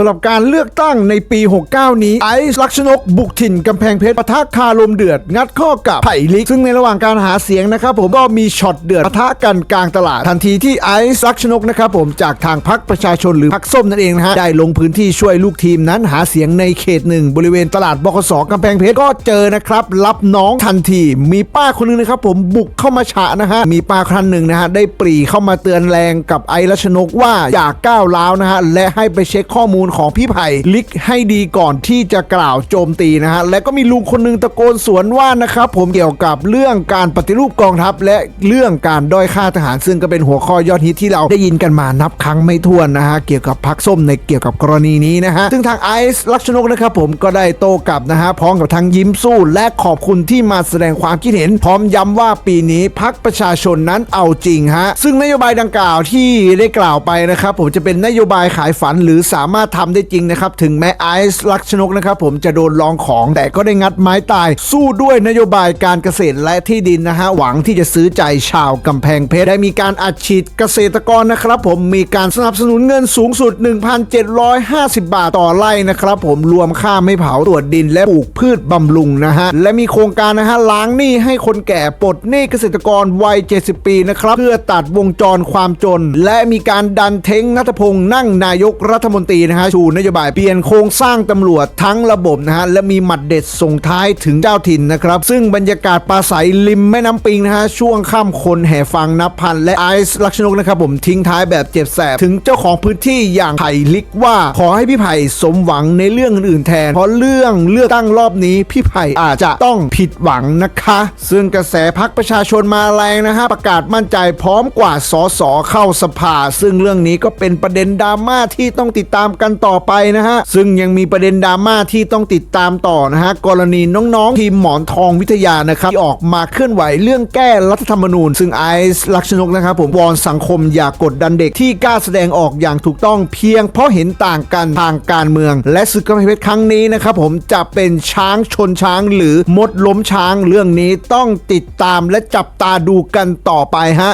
สำหรับการเลือกตั้งในปี 69 นี้ ไอซ์ลักษณกบุกถิ่นกำแพงเพชรปะทะคาลมเดือด งัดข้อกับไผ่ลิก ซึ่งในระหว่างการหาเสียงนะครับผมก็มีช็อตเดือดปะทะกันกลางตลาด ทันทีที่ไอซ์ลักษณกนะครับผมจากทางพรรคประชาชนหรือพรรคส้มนั่นเองนะฮะ ได้ลงพื้นที่ช่วยลูกทีมนั้นหาเสียงในเขตหนึ่งบริเวณตลาดบกสกำแพงเพชรก็เจอนะครับรับน้องทันที มีป้าคนหนึงนะครับผมบุกเข้ามาฉะนะฮะมีป้าท่านหนึ่งนะฮะได้ปรีเข้ามาเตือนแรงกับไอซ์ลักษณกว่าอย่าก้าวร้าวนะฮะและให้ไปเช็คข้อมูลของพี่ไผ่ลิกให้ดีก่อนที่จะกล่าวโจมตีนะฮะและก็มีลุงคนหนึงตะโกนสวนว่านะครับผมเกี่ยวกับเรื่องการปฏิรูปกองทัพ และเรื่องการด้อยค่าทหาร ซึ่งก็เป็นหัวข้อยอดฮิตที่เราได้ยินกันมานับครั้งไม่ถ้วนนะฮะเกี่ยวกับพักส้มในเกี่ยวกับกรณีนี้นะฮะซึ่งทางไอซ์ลักษณกนะครับผมก็ได้โต้กลับนะฮะพร้อมกับทั้งยิ้มสู้และขอบคุณที่มาแสดงความคิดเห็น พร้อมย้ำว่าปีนี้พักประชาชนนั้นเอาจริงฮะซึ่งนโยบายดังกล่าวที่ได้กล่าวไปนะครับผมจะเป็นนโยบายขายฝันหรือสามารถทำได้จริงนะครับ ถึงแม้ไอซ์ลักษณกนะครับผมจะโดนลองของแต่ก็ได้งัดไม้ตาย สู้ด้วยนโยบายการเกษตรและที่ดินนะฮะหวังที่จะซื้อใจชาวกำแพงเพชรได้มีการอัดฉีดเกษตรกรนะครับผมมีการสนับสนุนเงินสูงสุด 1,750 บาทต่อไร่นะครับผมรวมค่าไม่เผาตรวจดินและปลูกพืชบำรุงนะฮะและมีโครงการนะฮะล้างหนี้ให้คนแก่ปลดหนี้เกษตรกรวัย 70 ปีนะครับเพื่อตัดวงจรความจน และมีการดันเท้งนัทพงศ์นั่งนายกรัฐมนตรีนะฮะชูนโยบายเปลี่ยนโครงสร้างตำรวจทั้งระบบนะฮะและมีหมัดเด็ดส่งท้ายถึงเจ้าถิ่นนะครับซึ่งบรรยากาศปราศัยริมแม่น้ำปิงนะฮะช่วงค่ำคนแห่ฟังนับพันและไอซ์ลักษณกนะครับผมทิ้งท้ายแบบเจ็บแสบถึงเจ้าของพื้นที่อย่างไผ่ลิกว่าขอให้พี่ไผ่สมหวังในเรื่องอื่นแทน เพราะเรื่องเลือกตั้งรอบนี้พี่ไผ่อาจจะต้องผิดหวังนะคะ ซึ่งกระแสพักประชาชนมาแรงนะฮะประกาศมั่นใจพร้อมกว่าสสเข้าสภา ซึ่งเรื่องนี้ก็เป็นประเด็นดราม่าที่ต้องติดตามกันต่อไปนะฮะ ซึ่งยังมีประเด็นดราม่าที่ต้องติดตามต่อนะฮะ กรณีน้องๆ ทีมหมอนทองวิทยานะครับ ที่ออกมาเคลื่อนไหวเรื่องแก้รัฐธรรมนูญ ซึ่งไอซ์ลักษณกนะครับผมวอนสังคมอย่ากกดดันเด็กที่กล้าแสดงออกอย่างถูกต้องเพียงเพราะเห็นต่างกันทางการเมือง และศึกกำแพงเพชรครั้งนี้นะครับผมจะเป็นช้างชนช้างหรือมดล้มช้างเรื่องนี้ต้องติดตามและจับตาดูกันต่อไปฮะ